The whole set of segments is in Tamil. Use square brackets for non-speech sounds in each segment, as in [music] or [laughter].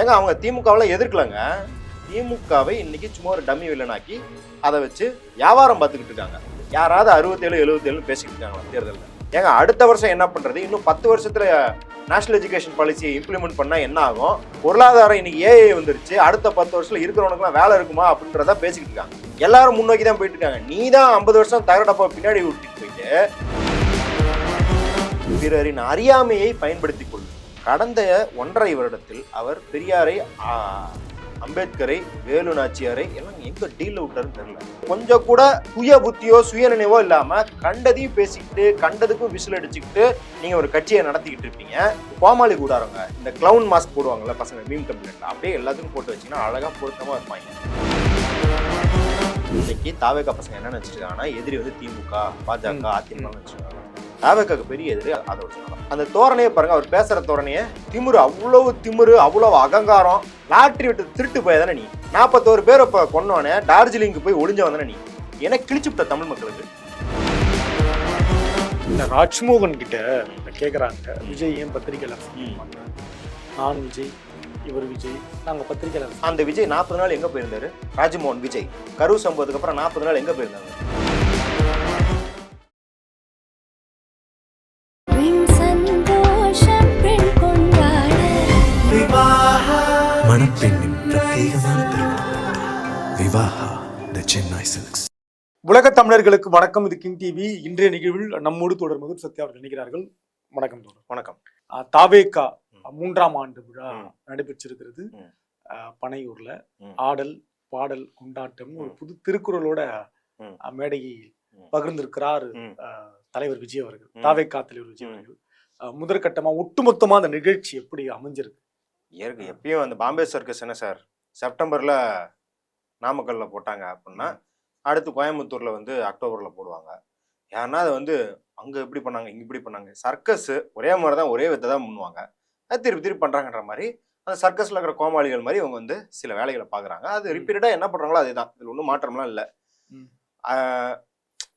ஏங்க அவங்க திமுகவில் எதிர்க்கலங்க. திமுகவை இன்னைக்கு சும்மா ஒரு டம்மி வில்லனாக்கி அதை வச்சு வியாபாரம் பார்த்துக்கிட்டு இருக்காங்க. யாராவது அறுபத்தேழு எழுபத்தேழு பேசிக்கிட்டு இருக்காங்களா தேர்தலில். ஏங்க அடுத்த வருஷம் என்ன பண்ணுறது இன்னும் பத்து வருஷத்தில் நேஷனல் எஜுகேஷன் பாலிசியை இம்ப்ளிமெண்ட் பண்ணால் என்ன ஆகும்? பொருளாதாரம் இன்னைக்கு ஏஐ வந்துருச்சு. அடுத்த பத்து வருஷத்துல இருக்கிறவனுக்குலாம் வேலை இருக்குமா அப்படின்றத பேசிக்கிட்டு இருக்காங்க. எல்லாரும் முன்னோக்கி தான் போயிட்டு இருக்காங்க. நீ தான் ஐம்பது வருஷம் தகரடப்பா பின்னாடி விட்டுட்டு போயிட்டு பிறரின் அறியாமையை பயன்படுத்தி கடந்த ஒன்றரை வருடத்தில் அவர் பெரியாரை அம்பேத்கரை வேலு நாச்சியாரை எல்லாம் எங்க டீல்ல விட்டாருன்னு தெரியல. கொஞ்சம் கூட சுய புத்தியோ சுய நினைவோ இல்லாம கண்டதையும் பேசிக்கிட்டு கண்டதுக்கும் விசில் அடிச்சுக்கிட்டு நீங்க ஒரு கட்சியை நடத்திக்கிட்டு இருப்பீங்க. கோமாளி கூடாரங்க இந்த கிளவுன் மாஸ்க் போடுவாங்கல்ல பசங்க மீம் கம்பெனில அப்படியே எல்லாத்துக்கும் போட்டு வச்சீங்கன்னா அழகா பொருத்தமா இருப்பாங்க. இன்னைக்கு தாவேக்கா பசங்க என்ன நினைச்சிருக்காங்கன்னா எதிரி வந்து திமுக பாஜக அதிமுக நினைச்சிருக்காங்க தாவேக்காக்கு பெரிய எதிரி அதை வச்சுக்கலாம் அந்த தோரணையை பாருங்க அவர் பேசுற தோரணையை திமிரு அவ்வளவு திமிரு அவ்வளவு அகங்காரம். லாட்டரி விட்டு திருட்டு போய் தானே நீ? நாற்பத்தோரு பேர் இப்ப கொன்னோனே டார்ஜிலிங்க்கு போய் ஒளிஞ்சவன் தானே நீ? என்ன கிழிச்சுட்ட தமிழ் மக்களுக்கு? இந்த ராஜ்மோகன் கிட்ட கேக்குறாங்க. விஜய் ஏன் பண்றாரு? நான் விஜய் இவர் விஜய் நாங்க பத்திரிகையாளர் அந்த விஜய் நாற்பது நாள் எங்க போயிருந்தாரு? ராஜ்மோகன் விஜய். கரூர் சம்பவத்துக்கு அப்புறம் நாற்பது நாள் எங்க போயிருந்தாங்க? சென்னை சில்க்ஸ். உலக தமிழர்களுக்கு வணக்கம். இது கிங் டிவி. இன்றைய நிகழ்வில் நம்மோடு தொடர்பது சத்யா அவர்கள் நினைக்கிறார்கள் வணக்கம் தொடர் வணக்கம். தாவேகா மூன்றாம் ஆண்டு விழா. நடைபெற்றிருக்கிறது. பனையூர்ல. ஆடல் பாடல் கொண்டாட்டம் ஒரு. புது திருக்குறளோட மேடையை. பகிர்ந்திருக்கிறார் தலைவர் விஜய் அவர்கள். ம். தாவேகா தலைவர் விஜய். அவர்கள். அஹ், முதற்கட்டமா ஒட்டுமொத்தமா அந்த நிகழ்ச்சி எப்படி அமைஞ்சிருக்கு? இயற்கை எப்பயும் அந்த பாம்பே சர்க்கஸ் என்ன சார்? செப்டம்பர்ல நாமக்கல்ல போட்டாங்க அப்படின்னா அடுத்து கோயம்புத்தூர்ல வந்து அக்டோபர்ல போடுவாங்க. யாருன்னா அதை வந்து அங்க இப்படி பண்ணாங்க இங்க இப்படி பண்ணாங்க. சர்க்கஸ் ஒரே மாதிரி தான் ஒரே வித்தை தான் பண்ணுவாங்க. அது திருப்பி திருப்பி பண்றாங்கன்ற மாதிரி அந்த சர்க்கஸ்ல இருக்கிற கோமாளிகள் மாதிரி அவங்க வந்து சில வேலைகளை பாக்குறாங்க. அது ம். ரிப்பீட்டடா என்ன பண்றாங்களோ அதுதான் இதுல ஒன்றும் மாற்றம்லாம் இல்லை.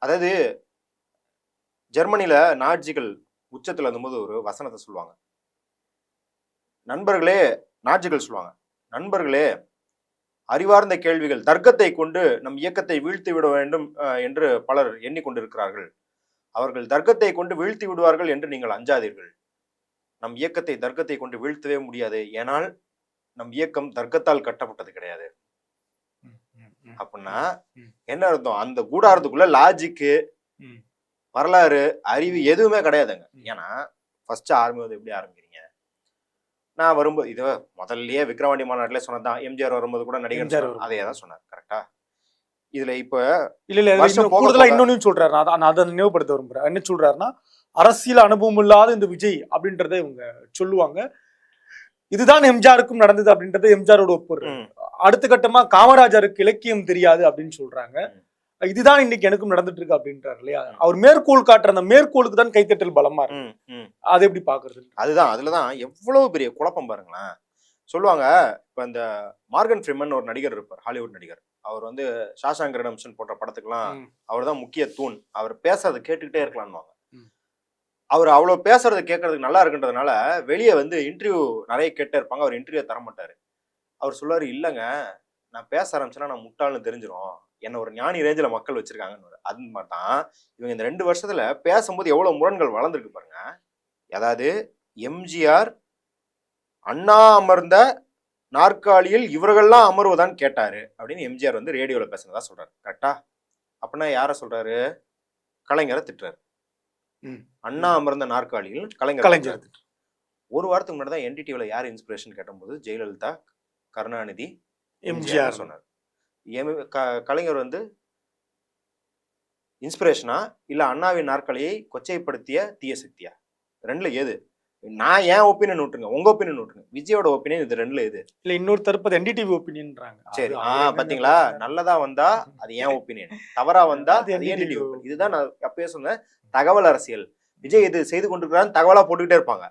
அதாவது ஜெர்மனில நாட்சிகள் உச்சத்துல இருந்தபோது ஒரு வசனத்தை சொல்லுவாங்க. நண்பர்களே நாட்சிகள் சொல்லுவாங்க. நண்பர்களே அறிவார்ந்த கேள்விகள் தர்க்கத்தை கொண்டு நம் இயக்கத்தை வீழ்த்தி விட வேண்டும் என்று பலர் எண்ணிக்கொண்டிருக்கிறார்கள் அவர்கள் தர்க்கத்தை கொண்டு வீழ்த்தி விடுவார்கள் என்று நீங்கள் அஞ்சாதீர்கள் நம் இயக்கத்தை தர்க்கத்தை கொண்டு வீழ்த்தவே முடியாது ஏனால் நம் இயக்கம் தர்க்கத்தால் கட்டப்பட்டது கிடையாது. அப்படின்னா. என்ன அர்த்தம் அந்த கூடாரத்துக்குள்ள லாஜிக்கு. வரலாறு அறிவு எதுவுமே கிடையாதுங்க. ஏன்னா ஃபர்ஸ்ட் ஆரம்பிவது எப்படி ஆரம்பிக்கிறீங்க நான் வரும்போது இது முதல்லயே விக்ரவாண்டி மாநாட்டிலே சொன்னதான் எம்ஜிஆர் வரும்போது கூட நடிகர். அதே தான் சொன்னார். கரெக்டா இதுல இப்ப இல்ல இல்ல கூடுதலா இன்னொன்னு சொல்றாரு. நான் அத- நான் அதை நினைவுபடுத்த விரும்புறேன். என்ன சொல்றாருன்னா அரசியல் அனுபவம் இல்லாத இந்த விஜய் அப்படின்றத இவங்க சொல்லுவாங்க. இதுதான் எம்ஜிஆருக்கும் நடந்தது அப்படின்றத எம்ஜிஆரோட ஒப்புடுறாரு ம், அடுத்த கட்டமா காமராஜருக்கு இலக்கியம் தெரியாது அப்படின்னு சொல்றாங்க. இதுதான் இன்னைக்கு எனக்கும் நடந்துட்டு இருக்கு அப்படின்றாரு இல்லையா? அவர் மேற்கோள் காட்டுற அந்த மேற்கோளுக்கு தான் கைத்தட்டல் பலமா இருக்கு. அதை எப்படி பாக்குறது? அதுதான் அதுலதான் எவ்வளவு பெரிய குழப்பம் பாருங்களேன். சொல்லுவாங்க இப்ப இந்த மார்கன் ஃப்ரிமன் ஒரு நடிகர் இருப்பார் ஹாலிவுட் நடிகர். அவர் வந்து ஷாஷாங் ரிடம்ஷன் போன்ற படத்துக்கெல்லாம். அவர் தான் முக்கிய தூண். அவர் பேசுறதை கேட்டுக்கிட்டே இருக்கலாம்னுவாங்க. அவர் அவ்வளவு பேசுறது கேட்கறதுக்கு நல்லா இருக்குன்றதுனால வெளியே வந்து இன்டர்வியூ நிறைய கேட்டே இருப்பாங்க அவர் இன்டர்வியூ தர மாட்டாரு அவர் சொல்லுவாரு இல்லைங்க நான் பேச ஆரம்பிச்சேன்னா நான் முட்டாள்னு தெரிஞ்சிரும். என்ன ஒரு ஞானி ரேஞ்சில் மக்கள் வச்சிருக்காங்கன்னு அது மாதிரி தான் இவங்க இந்த ரெண்டு வருஷத்துல பேசும்போது எவ்வளவு முரண்கள் வளர்ந்துருக்கு பாருங்க. அதாவது எம்ஜிஆர் அண்ணா அமர்ந்த நாற்காலியில் இவர்கள்லாம் அமர்வதான்னு கேட்டாரு அப்படின்னு எம்ஜிஆர் வந்து ரேடியோல பேசுனதா சொல்றாரு. கரெக்டா அப்படின்னா யார சொல்றாரு? கலைஞரை திட்டுறாரு. அண்ணா அமர்ந்த நாற்காலியில் கலைஞர் கலைஞர். ஒரு வாரத்துக்கு முன்னாடி தான் என்டிடிவில யார் இன்ஸ்பிரேஷன் கேட்டபோது ஜெயலலிதா கருணாநிதி எம்ஜிஆர். சொன்னார். எம்- க- கலைஞர் வந்து இன்ஸ்பிரேஷனா இல்ல அண்ணாவின் நாற்காலியை கொச்சைப்படுத்திய தீய சக்தியா? ரெண்டுல ஏது நான் ஏன் ஒப்பீனியன் விட்டுருங்க உங்க ஒப்பீனியன் விட்டுருங்க விஜயோட ஒப்பீனியன் இது ரெண்டுல எது? இல்ல இன்னொரு தரப்பு என்டிடிவி ஒப்பீனியன்றாங்க சரி ஆ பாத்தீங்களா? நல்லதா வந்தா அது ஏன் ஒப்பீனியன் தவறா வந்தா அது NDTV? இதுதான் நான் அப்பயே சொன்னேன் தகவல் அரசியல். விஜய் இது செய்து கொண்டிருக்கிறான்னு தகவலா போட்டுக்கிட்டே இருப்பாங்க.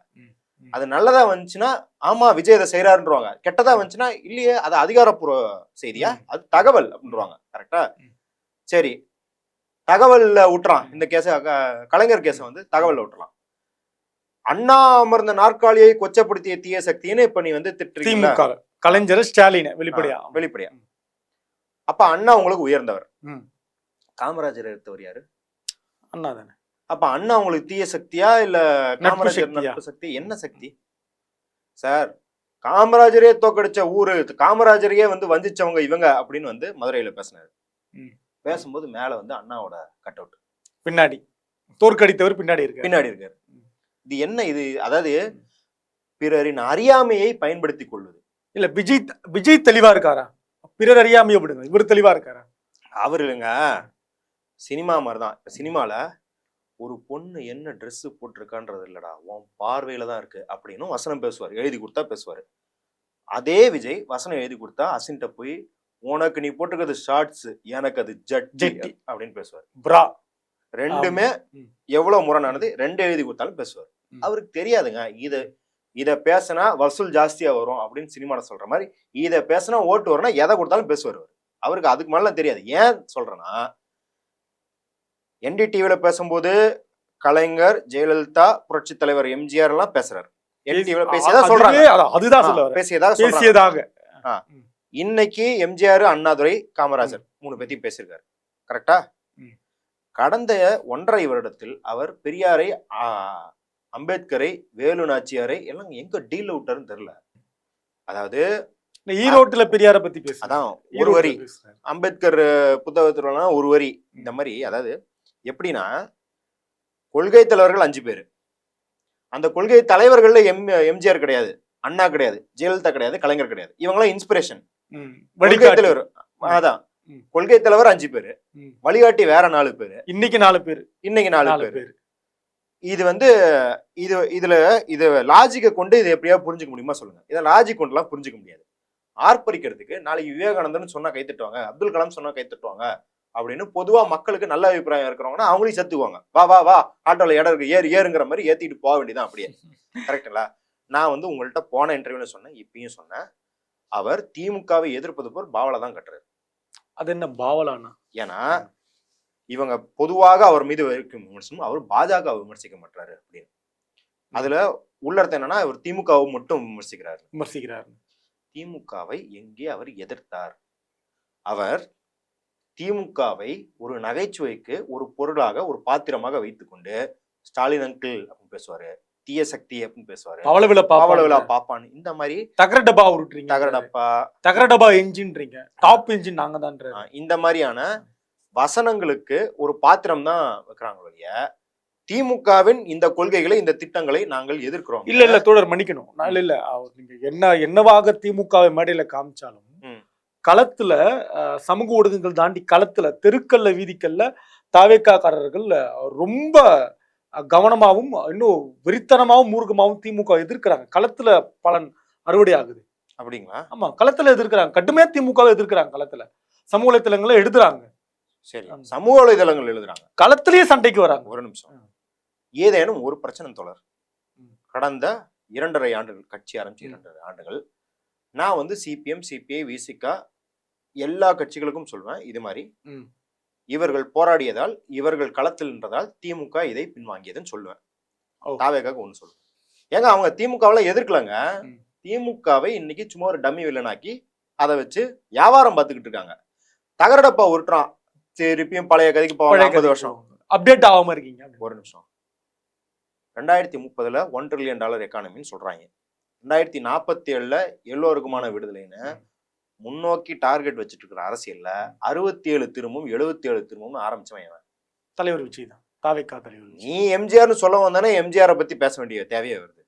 அது நல்லதா வந்துச்சுன்னா ஆமா விஜய் இதை செய்யறாருன்றவாங்க கெட்டதா வந்துச்சுன்னா இல்லையே அது அதிகாரப்பூர்வ செய்தியா. அது தகவல் அப்படின்றவாங்க கரெக்டா. சரி. தகவல்ல விட்டுறான் இந்த கேஸ கலைஞர் கேஸை வந்து தகவல்ல விட்டுறலாம் அண்ணா அமர்ந்த நாற்காலியை கொச்சப்படுத்திய தீய சக்தின்னு இப்ப நீ வந்து திமுக கலைஞர் ஸ்டாலின் வெளிப்படையா? வெளிப்படையா. அப்ப அண்ணா உங்களுக்கு உயர்ந்தவர். காமராஜர் எடுத்தவர் யாரு? அண்ணா தானே அப்ப அண்ணா உங்களுக்கு தீய சக்தியா இல்ல காமராஜர் சக்தியா? நட்பு சக்தி? என்ன சக்தி? சார் காமராஜரே தோக்கடிச்ச ஊரு காமராஜரையே வந்து வஞ்சிச்சவங்க இவங்க அப்படின்னு வந்து மதுரையில பேசினாரு. பேசும்போது மேல வந்து அண்ணாவோட கட் அவுட் பின்னாடி. தோற்கடித்தவர் பின்னாடி இருக்கு பின்னாடி இருக்காரு. இது என்ன இது? அதாவது பிறரின் அறியாமையை பயன்படுத்தி கொள்வது. இல்ல விஜய் விஜய் தெளிவா இருக்காரா? பிறர் அறியாமைய விடுங்க இவர் தெளிவா இருக்காரா? அவர் இல்லைங்க. சினிமா மாதிரி தான் இப்போ சினிமாவில் ஒரு பொண்ணு என்ன Dress போட்டிருக்கான்றது இல்லடா உன் பார்வையில தான் இருக்கு அப்படின்னு வசனம் பேசுவார் எழுதி கொடுத்தா பேசுவார் அதே விஜய் வசனம் எழுதி கொடுத்தா அசின்ட்ட போய் உனக்கு நீ போட்டிருக்கிறது ஷார்ட்ஸ் எனக்கு அது ஜட்டி. அப்படின்னு பேசுவார் பிரா ரெண்டுமே. எவ்வளவு முரணானது ரெண்டு எழுதி கொடுத்தாலும் பேசுவார். அவருக்கு தெரியாதுங்க இது இத பேசினா வசூல் ஜாஸ்தியா வரும் அப்படின்னு சினிமால சொல்ற மாதிரி இத பேசினா ஓட்டு வரும்னா எதை கொடுத்தாலும் பேசுவார் அவரு. அவருக்கு அதுக்கு மேல தெரியாது ஏன் சொல்றேன்னா என்டிடிவில பேசும்போது கலைஞர் ஜெயலலிதா புரட்சி தலைவர் எம்ஜிஆர் எல்லாம் பேசுறாரு. என்டிவில பேசியதா சொல்றாங்க. அதுதான் சொல்ல. பேசியதாக பேசியதாக. இன்னைக்கு எம்ஜிஆர் அண்ணாதுரை காமராஜர் மூணு பேத்தையும் பேசியிருக்காரு. கரெக்டா. கடந்த ஒன்றரை வருடத்தில் அவர் பெரியாரை அம்பேத்கரை வேலு நாச்சியாரை எல்லாம் எங்க டீல் விட்டாருன்னு தெரியல. அதாவது இந்த ஈரோட்டுல பெரியார பத்தி பேசு அதான் ஒரு வரி. அம்பேத்கர் புத்தகத்துல ஒரு வரி. இந்த மாதிரி அதாவது எப்படின்னா கொள்கை தலைவர்கள் அஞ்சு பேர். அந்த கொள்கை தலைவர்கள்ல எம் எம்ஜிஆர் கிடையாது அண்ணா கிடையாது ஜெயலலிதா கிடையாது கலைஞர் கிடையாது. இவங்களாம் இன்ஸ்பிரேஷன் கொள்கை தலைவர் அதான். கொள்கை தலைவர் அஞ்சு பேரு. வழிகாட்டி வேற நாலு பேரு. இன்னைக்கு நாலு பேர். இன்னைக்கு நாலு பேரு. இது வந்து இது இதுல இது லாஜிக்கை கொண்டு இதை எப்படியா புரிஞ்சுக்க முடியுமா சொல்லுங்க. இதை லாஜிக் கொண்டுலாம் புரிஞ்சுக்க முடியாது. ஆர்ப்பரிக்கிறதுக்கு நாளைக்கு விவேகானந்தன் சொன்னா கை தட்டுவாங்க அப்துல் கலாம் சொன்னா கை தட்டுவாங்க. அப்படின்னு பொதுவா மக்களுக்கு நல்ல அபிப்பிராயம் இருக்கிறவங்கன்னா அவங்களையும் செத்துக்குவாங்க. வா வா வா ஆட்டோல இடம் இருக்கு ஏறு ஏறுங்கிற மாதிரி ஏத்திட்டு போக வேண்டியதான் அப்படியே. கரெக்டுங்களா நான் வந்து உங்கள்கிட்ட போன இன்டர்வியூல சொன்னேன் இப்பயும் சொன்னேன். அவர் திமுகவை எதிர்ப்பது போல் பாவலை தான் கட்டுறாரு. அது என்ன பாவலானா? ஏன்னா இவங்க பொதுவாக அவர் மீது வைக்கும் விமர்சனம் அவர் பாஜக விமர்சிக்க மாட்டாரு அப்படின்னு. அதுல உள்ளர்த்தம் என்னன்னா அவர் திமுகவை மட்டும் விமர்சிக்கிறார். விமர்சிக்கிறார். திமுகவை எங்கே அவர் எதிர்த்தார்? அவர் திமுகவை ஒரு நகைச்சுவைக்கு ஒரு பொருளாக ஒரு பாத்திரமாக வைத்துக்கொண்டு ஸ்டாலின் அங்கிள் அப்படின்னு பேசுவாரு தீய சக்தி அப்படின்னு பேசுவாரு பவள விழா பாவல விழா பாவல பாப்பான்னு. இந்த மாதிரி தகர டப்பா உருட்டுறீங்க. தகரடப்பா தகர டப்பா என்ஜின்றீங்க டாப் என்ஜின் நாங்க தான் இந்த மாதிரியான வசனங்களுக்கு ஒரு பாத்திரம் தான் வைக்கிறாங்க வழிய திமுகவின் இந்த கொள்கைகளை இந்த திட்டங்களை நாங்கள் எதிர்க்கிறோம். இல்ல இல்ல தோழர் மன்னிக்கணும். நான் இல்ல இல்ல நீங்க என்ன என்னவாக திமுகவை மேடையில காமிச்சாலும். களத்துல சமூக ஊடகங்கள் தாண்டி களத்துல தெருக்கல்ல வீதிக்கல்ல தாவேக்காக்காரர்கள் ரொம்ப அஹ், கவனமாவும் இன்னும் வெறித்தனமாவும் மூர்க்கமாவும் திமுக எதிர்க்கிறாங்க. களத்துல பலன் அறுவடை ஆகுது. அப்படிங்களா? ஆமா களத்துல எதிர்க்கிறாங்க. கடுமையா திமுகவை எதிர்க்கிறாங்க களத்துல. சமூக வலைத்தளங்களை எழுதுறாங்க சரி. சமூக வலைதளங்கள் எழுதுறாங்க. களத்திலேயே சண்டைக்கு வராங்க. ஒரு நிமிஷம். ஏதேனும் ஒரு பிரச்சனை தொடர். கடந்த இரண்டரை ஆண்டுகள் கட்சி ஆரம்பிச்சு. இரண்டரை ஆண்டுகள் நான் வந்து சிபிஎம் சிபிஐ விசிகா எல்லா கட்சிகளுக்கும் சொல்வேன் இது மாதிரி. இவர்கள் போராடியதால் இவர்கள் களத்தில் நின்றதால் திமுக இதை பின்வாங்கியதுன்னு சொல்லுவேன். தாவேக்காக ஒன்று சொல்லுவேன். ஏங்க அவங்க திமுகவில் எதிர்க்கலங்க. திமுகவை இன்னைக்கு சும்மா ஒரு டம்மி வில்லனாக்கி அதை வச்சு வியாபாரம் பார்த்துக்கிட்டு இருக்காங்க. தகரடப்பா உருட்டுறான். திருப்பியும் பழைய கதைக்கு போவாங்க ஐம்பது வருஷம். அப்டேட் ஆகாம இருக்கீங்க. ஒரு நிமிஷம். ரெண்டாயிரத்தி முப்பதுல ஒன் ட்ரில்லியன் டாலர் எக்கானமின்னு சொல்றாங்க. ரெண்டாயிரத்தி நாற்பத்தி ஏழுல எல்லோருக்குமான விடுதலைன்னு முன்னோக்கி டார்கெட் வச்சுட்டு இருக்கிற அரசியல்ல அறுபத்தி ஏழு திரும்பும் எழுபத்தி ஏழு திரும்பும் ஆரம்பிச்சவன். தலைவர் விஜய் தான் தாவேக்கா தலைவர். நீ எம்ஜிஆர்னு சொல்ல வந்தானே எம்ஜிஆரை பத்தி பேச வேண்டிய தேவையே வருது.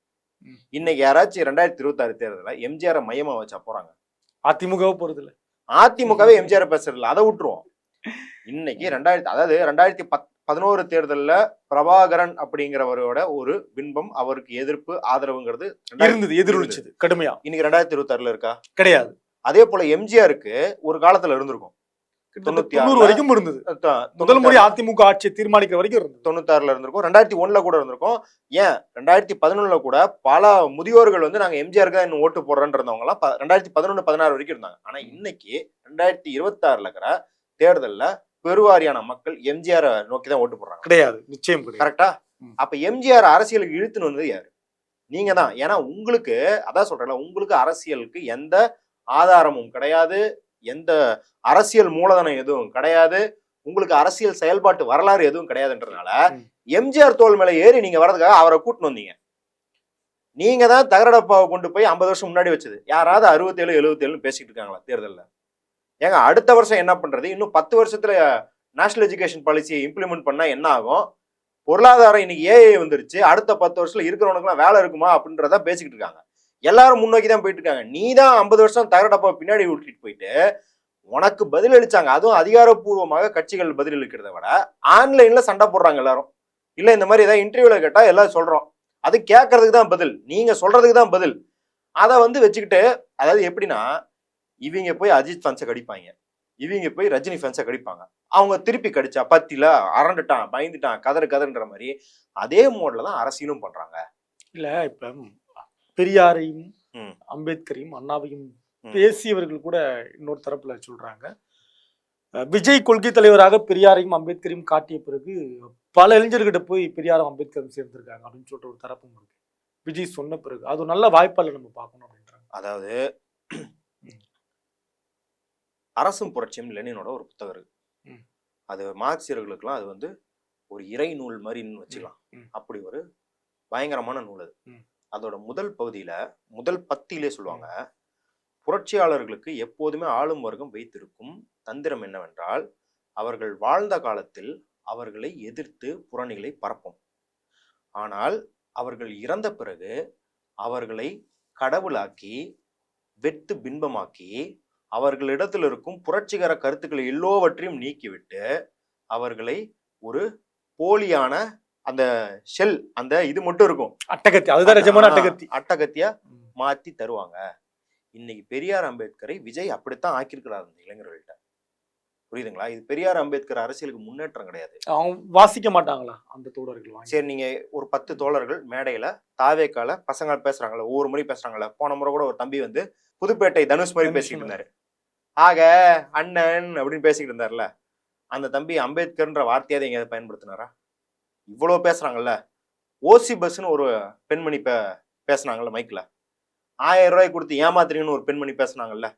இன்னைக்கு யாராச்சும் ரெண்டாயிரத்தி இருபத்தாறு தேர்தல எம்ஜிஆரை மையமா வச்சா போறாங்க? அதிமுகவை போறது இல்ல அதிமுகவே எம்ஜிஆரை பேசுறது இல்ல அதை விட்டுருவோம். இன்னைக்கு ரெண்டாயிரத்தி அதாவது ரெண்டாயிரத்தி பத் பதினோரு தேர்தல்ல பிரபாகரன் அப்படிங்கிறவரோட ஒரு பின்பம் அவருக்கு எதிர்ப்பு ஆதரவுங்கிறது இருந்தது எதிரொலிச்சது கடுமையா. இன்னைக்கு ரெண்டாயிரத்தி இருபத்தாறுல இருக்கா? கிடையாது. அதே போல எம்ஜிஆருக்கு ஒரு காலத்துல இருந்திருக்கும். தொண்ணூறு வரைக்கும் இருந்தது. முதல் முறை அதிமுக ஆட்சியை தீர்மானிக்கிற வரைக்கும் இருந்தது. தொண்ணூத்தாறுல இருந்திருக்கும். ரெண்டாயிரத்தி ஒண்ணுல கூட இருந்திருக்கும். ஏன்? ரெண்டாயிரத்தி பதினொன்னுல கூட பல முதியோர்கள் வந்து நாங்க எம்ஜிஆருக்கு தான் இன்னும் ஓட்டு போடுறோன்னு இருந்தவங்க எல்லாம் ரெண்டாயிரத்தி பதினொன்னு பதினாறு வரைக்கும் இருந்தாங்க. ஆனா இன்னைக்கு ரெண்டாயிரத்தி இருபத்தாறுல இருக்கிற தேர்தல்ல பெருவாரியான மக்கள் எம்ஜிஆரை நோக்கி தான் ஓட்டு போடுறாங்க. கிடையாது. நிச்சயம் கரெக்டா. அப்ப எம்ஜிஆர் அரசியலுக்கு இழுத்துன்னு வந்தது யாரு? நீங்க தான் ஏன்னா உங்களுக்கு அதான் சொல்றேன்ல உங்களுக்கு அரசியலுக்கு எந்த ஆதாரமும் கிடையாது எந்த அரசியல் மூலதனம் எதுவும் கிடையாது உங்களுக்கு அரசியல் செயல்பாட்டு வரலாறு எதுவும் கிடையாதுன்றதுனால. எம்ஜிஆர் தோல் மேல ஏறி நீங்க வர்றதுக்காக அவரை கூட்டின்னு வந்தீங்க. நீங்க தான் தகரடப்பாவை கொண்டு போய் ஐம்பது வருஷம் முன்னாடி வச்சது. யாராவது அறுபத்தேழு எழுபத்தேழுன்னு பேசிட்டு இருக்காங்களா தேர்தல்ல? ஏங்க அடுத்த வருஷம் என்ன பண்றது? இன்னும் பத்து வருஷத்துல நேஷனல் எஜுகேஷன் பாலிசியை இம்ப்ளிமெண்ட் பண்ணா என்ன ஆகும்? பொருளாதாரம் இன்னைக்கு ஏஐ வந்துருச்சு. அடுத்த பத்து வருஷத்துல இருக்கிறவனுக்குலாம் வேலை இருக்குமா? அப்படின்றத பேசிக்கிட்டு இருக்காங்க. எல்லாரும் முன்னோக்கி தான் போயிட்டு இருக்காங்க நீ தான் ஐம்பது வருஷம் தகரடப்பா பின்னாடி விட்டுட்டு போயிட்டு உனக்கு பதில் அளிச்சாங்க. அதுவும் அதிகாரப்பூர்வமாக கட்சிகள் பதில் அளிக்கிறத விட ஆன்லைன்ல சண்டை போடுறாங்க எல்லாரும். இல்லை இந்த மாதிரி ஏதாவது இன்டர்வியூல கேட்டா எல்லாரும் சொல்றோம். அது கேட்கறதுக்கு தான் பதில். நீங்க சொல்றதுக்கு தான் பதில். அதை வந்து வச்சுக்கிட்டு அதாவது எப்படின்னா இவங்க போய் அஜித் ஃபேன்ஸை கடிப்பாங்க. இவங்க போய் ரஜினி ஃபேன்ஸை கடிப்பாங்க. அவங்க திருப்பி கடிச்சா பத்தில அரண்டுட்டான் பயந்துட்டான் கதறு கதறுன்ற மாதிரி அதே மோட்ல தான் அரசியலும் பண்றாங்க. இல்ல இப்ப பெரியாரையும். அம்பேத்கரையும் அண்ணாவையும். பேசியவர்கள் கூட இன்னொரு தரப்புல சொல்றாங்க விஜய் கொள்கை தலைவராக பெரியாரையும் அம்பேத்கரையும் காட்டிய பிறகு பல இளைஞர்கிட்ட போய் பெரியாரும் அம்பேத்கரும் சேர்ந்திருக்காங்க அப்படின்னு சொல்ற ஒரு தரப்பும் இருக்கு விஜய் சொன்ன பிறகு அது ஒரு நல்ல வாய்ப்பால நம்ம பார்க்கணும் அப்படின்றாங்க அதாவது அரசும் புரட்சியும் லெனினோட ஒரு புத்தகம் இருக்கு. அது மார்க்சியர்களுக்கெல்லாம் அது வந்து ஒரு இறை நூல் மாதிரின்னு வச்சுக்கலாம். அப்படி ஒரு பயங்கரமான நூல் அது. அதோட முதல் பகுதியில முதல் பத்தியிலே சொல்லுவாங்க புரட்சியாளர்களுக்கு எப்போதுமே ஆளும் வர்க்கம் வைத்திருக்கும் தந்திரம் என்னவென்றால் அவர்கள் வாழ்ந்த காலத்தில் அவர்களை எதிர்த்து புரணிகளை பரப்பும். ஆனால் அவர்கள் இறந்த பிறகு அவர்களை கடவுளாக்கி வெட்டு பின்பமாக்கி அவர்களிடத்தில் இருக்கும் புரட்சிகர கருத்துக்களை எல்லோவற்றையும் நீக்கிவிட்டு அவர்களை ஒரு போலியான அந்த ஷெல் அந்த இது மட்டும் இருக்கும். அட்டகத்தி அதுதான் நிஜமான அட்டகத்தி. அட்டகத்தியா. மாத்தி தருவாங்க. இன்னைக்கு பெரியார் அம்பேத்கரை விஜய் அப்படித்தான் ஆக்கியிருக்கிறார் அந்த இளைஞர்கள்ட்ட. புரியுதுங்களா? இது பெரியார் அம்பேத்கர் அரசியலுக்கு முன்னேற்றம் கிடையாது. அவங்க வாசிக்க மாட்டாங்களா? அந்த தோழர்கள் சரி நீங்க ஒரு பத்து தோழர்கள் மேடையில தாவேக்கால பசங்க பேசுறாங்கல்ல ஒவ்வொரு முறை பேசுறாங்கல்ல போன முறை கூட ஒரு தம்பி வந்து புதுப்பேட்டை தனுஷ் மாதிரி பேசிக்கிட்டு இருந்தாரு. ஆக அண்ணன் அப்படின்னு பேசிக்கிட்டு இருந்தாருல. அந்த தம்பி அம்பேத்கர்ன்ற வார்த்தையாவது எங்கேயாவது பயன்படுத்தினாரா? இவ்வளவு பேசுறாங்கல்ல? ஓசி பஸ்ன்னு ஒரு பெண்மணி பே பேசுனாங்கல்ல மைக்ல ஆயிரம் ரூபாய் கொடுத்து ஏமாத்துறீங்கன்னு ஒரு பெண்மணி பேசுனாங்கல்ல?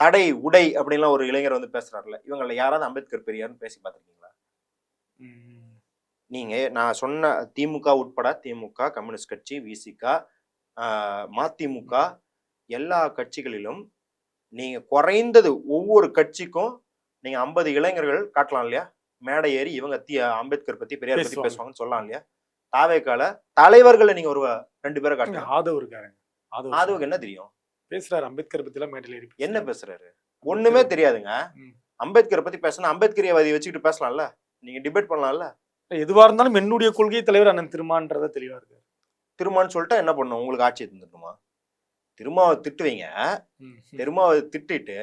தடை உடை அப்படின்லாம் ஒரு இளைஞர் வந்து பேசுறாருல இவங்கள யாராவது அம்பேத்கர் பெரியார்னு பேசி பார்த்திருக்கீங்களா? ம். நீங்க நான் சொன்ன திமுக உட்பட திமுக கம்யூனிஸ்ட் கட்சி விசிக மதிமுக எல்லா கட்சிகளிலும் நீங்க குறைந்தது ஒவ்வொரு கட்சிக்கும் நீங்க ஐம்பது இளைஞர்கள் காட்டலாம் இல்லையா? மேடை ஏறி இவங்க தி அம்பேத்கர் பத்தி பெரியார் பத்தி பேசுவாங்க. பேசுவாங்கன்னு சொல்லலாம் இல்லையா தாவேக்கால தலைவர்களை நீங்க ஒரு ரெண்டு பேரை காட்டலாம் ஆதவ் இருக்காருங்க ஆதவ் அதுவுக்கு என்ன தெரியும்? பேசுறாரு அம்பேத்கர் பத்தி எல்லாம் மேடையில் ஏறி என்ன பேசுறாரு. ஒண்ணுமே தெரியாதுங்க. அம்பேத்கரை பத்தி பேசினா அம்பேத்கரியவாதி வச்சுக்கிட்டு பேசலாம்ல? நீங்க டிபேட் பண்ணலாம்ல? எதுவா இருந்தாலும் என்னுடைய கொள்கை தலைவர் அண்ணன் திருமான்றத தெளிவா இருக்கு திருமான்னு சொல்லிட்டா என்ன பண்ணும்? உங்களுக்கு ஆட்சி தந்துட்டுமா திருமாவை திட்டுவீங்க. திருமாவை திட்டிட்டு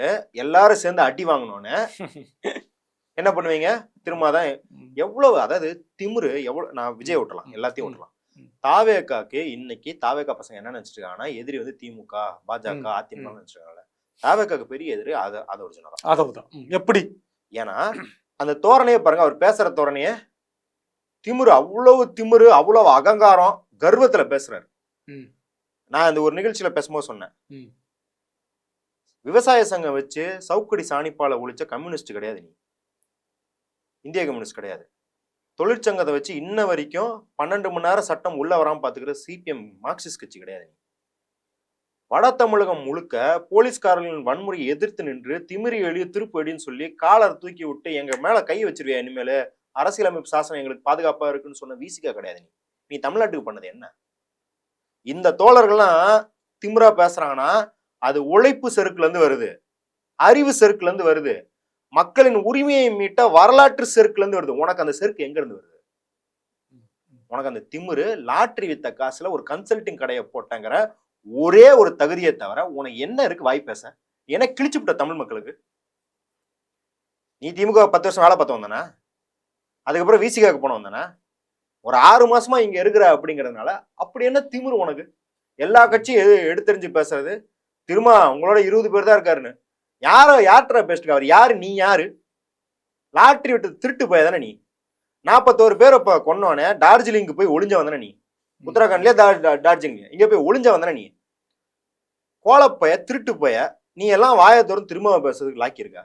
எல்லாரும் சேர்ந்து அடி வாங்கினோன்னு [laughs] என்ன பண்ணுவீங்க? திருமா தான். எவ்வளவு அதாவது திமிரு எவ்வளவு நான் விஜய் விட்டலாம் எல்லாத்தையும் ம். விட்டலாம் ம். தாவேக்காக்கு இன்னைக்கு தாவேக்கா பசங்க என்ன நினைச்சிட்டு இருக்காங்கன்னா எதிரி வந்து திமுக பாஜக. அதிமுக நினைச்சிருக்காங்கல்ல தாவேக்காக்கு பெரிய எதிரி அது அது ஒரிஜினல் தான். எப்படி ஏன்னா அந்த தோரணையை பாருங்க அவர் பேசுற தோரணைய திமிரு அவ்வளவு திமிரு அவ்வளவு அகங்காரம் கர்வத்துல பேசுறாரு. நான் இந்த ஒரு நிகழ்ச்சியில பேசும்போது சொன்னேன். விவசாய சங்கம் வச்சு சவுக்கடி சாணிப்பால ஒழிச்ச கம்யூனிஸ்ட் கிடையாது நீ இந்திய கம்யூனிஸ்ட் கிடையாது. தொழிற்சங்கத்தை வச்சு இன்ன வரைக்கும் பன்னெண்டு மணி நேரம் சட்டம் உள்ள வராமல் பார்த்துக்கிற சிபிஎம் மார்க்சிஸ்ட் கட்சி கிடையாது. வட தமிழகம் முழுக்க போலீஸ்காரர்களின் வன்முறையை எதிர்த்து நின்று திமிரி எழுதி திருப்பு அடின்னு சொல்லி காலர் தூக்கி விட்டு எங்க மேல கை வச்சிருவியா இனிமேல்? அரசியலமைப்பு சாசனம் எங்களுக்கு பாதுகாப்பா இருக்குன்னு சொன்ன வீசிக்கா கிடையாது நீ. நீ தமிழ்நாட்டுக்கு பண்ணது என்ன? இந்த தோழர்கள்லாம் திமிரா பேசுறாங்கன்னா அது உழைப்பு செருக்குல இருந்து வருது. அறிவு செருக்குல இருந்து வருது. மக்களின் உரிமையை மீட்ட வரலாற்று செருக்குலேருந்து வருது. உனக்கு அந்த செருக்கு எங்கேருந்து வருது? உனக்கு அந்த திமிரு லாட்ரி வித்த காசுல ஒரு கன்சல்டிங் கடையை போட்டங்கிற ஒரே ஒரு தகுதியை தவிர உனக்கு என்ன இருக்கு? வாய் பேச. என்ன கிழிச்சு விட்ட தமிழ் மக்களுக்கு. நீ திமுக பத்து வருஷம் வேலை பார்த்து வந்தானே? அதுக்கப்புறம் விசிகாக்கு போன வந்தானே? ஒரு ஆறு மாசமா இங்க இருக்கிற அப்படிங்கிறதுனால அப்படி என்ன திமிரு உனக்கு? எல்லா கட்சியும் எது எடுத்தெறிஞ்சு பேசுறது? திரும்ப உங்களோட இருபது பேர் தான் இருக்காருன்னு. யாரோ யார்கிட்ட பேசிட்டு அவர் யாரு? நீ யாரு? லாட்டரி விட்டு திருட்டு போய் தானே நீ? நாற்பத்தோரு பேர் இப்ப கொன்னோனே டார்ஜிலிங்க்கு போய் ஒளிஞ்ச வந்தன நீ? உத்தரகாண்ட்லயே டா- டார்ஜிலிங். இங்க போய் ஒளிஞ்ச வந்தன நீ? கோலப்பைய திருட்டு போய நீ எல்லாம் வாயை திறந்து திரும்ப பேசுறதுக்கு லாக்கியிருக்க